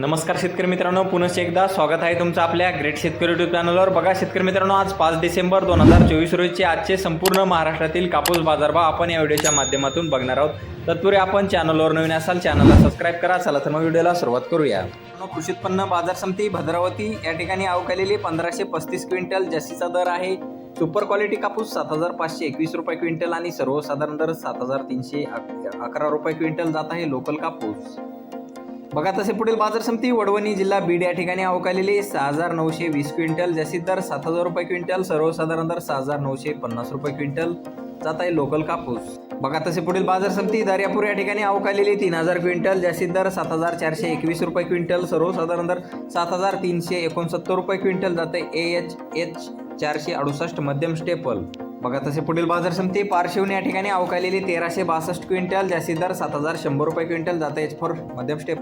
नमस्कार शेतकरी मित्रांनो पुनश्च एकदा स्वागत आहे तुमचं आपल्या ग्रेट शेतकरी युट्यूब चॅनलवर बघा शेतकरी मित्रांनो आज पाच डिसेंबर दोन हजार चोवीस रोजीचे आजचे संपूर्ण महाराष्ट्रातील कापूस बाजारभाव आपण या व्हिडिओच्या माध्यमातून बघणार आहोत. तत्पूर्वी आपण चॅनलवर नवीन असाल चॅनलला सबस्क्राईब करा. चला तर मग व्हिडिओला सुरुवात करूया. कृषी उत्पन्न बाजार समिती भद्रावती या ठिकाणी अवकालेली पंधराशे पस्तीस क्विंटल जास्तीचा दर आहे. सुपर क्वालिटी कापूस सात हजार पाचशे एकवीस रुपये क्विंटल आणि सर्वसाधारण दर सात हजार तीनशे अकरा रुपये क्विंटल जात आहे लोकल कापूस. बघा तसे पुढील बाजार समिती वडवणी जिल्हा बीड या ठिकाणी अवकालेली सहा हजार नऊशे वीस क्विंटल जास्तीत दर सात हजार रुपये क्विंटल सर्वसाधारण दर सहा हजार नऊशे पन्नास रुपये क्विंटल. जात आहे लोकल कापूस. बघा तसे पुढील बाजार समिती दर्यापूर या ठिकाणी अवकालेली तीन हजार क्विंटल जास्तीत दर सात हजार चारशे एकवीस रुपये क्विंटल सर्वसाधारण दर सात हजार तीनशे एकोणसत्तर रुपये क्विंटल. जाते ए एच एच चारशे अडुसष्ट मध्यम स्टेपल. बघा तसे पुढील बाजार समिती पारशिवने या ठिकाणी अवकालेली तेराशे बासष्ट क्विंटल जास्तीत दर सात हजार शंभर रुपये क्विंटल. जाते एच फोर मध्यम स्टेप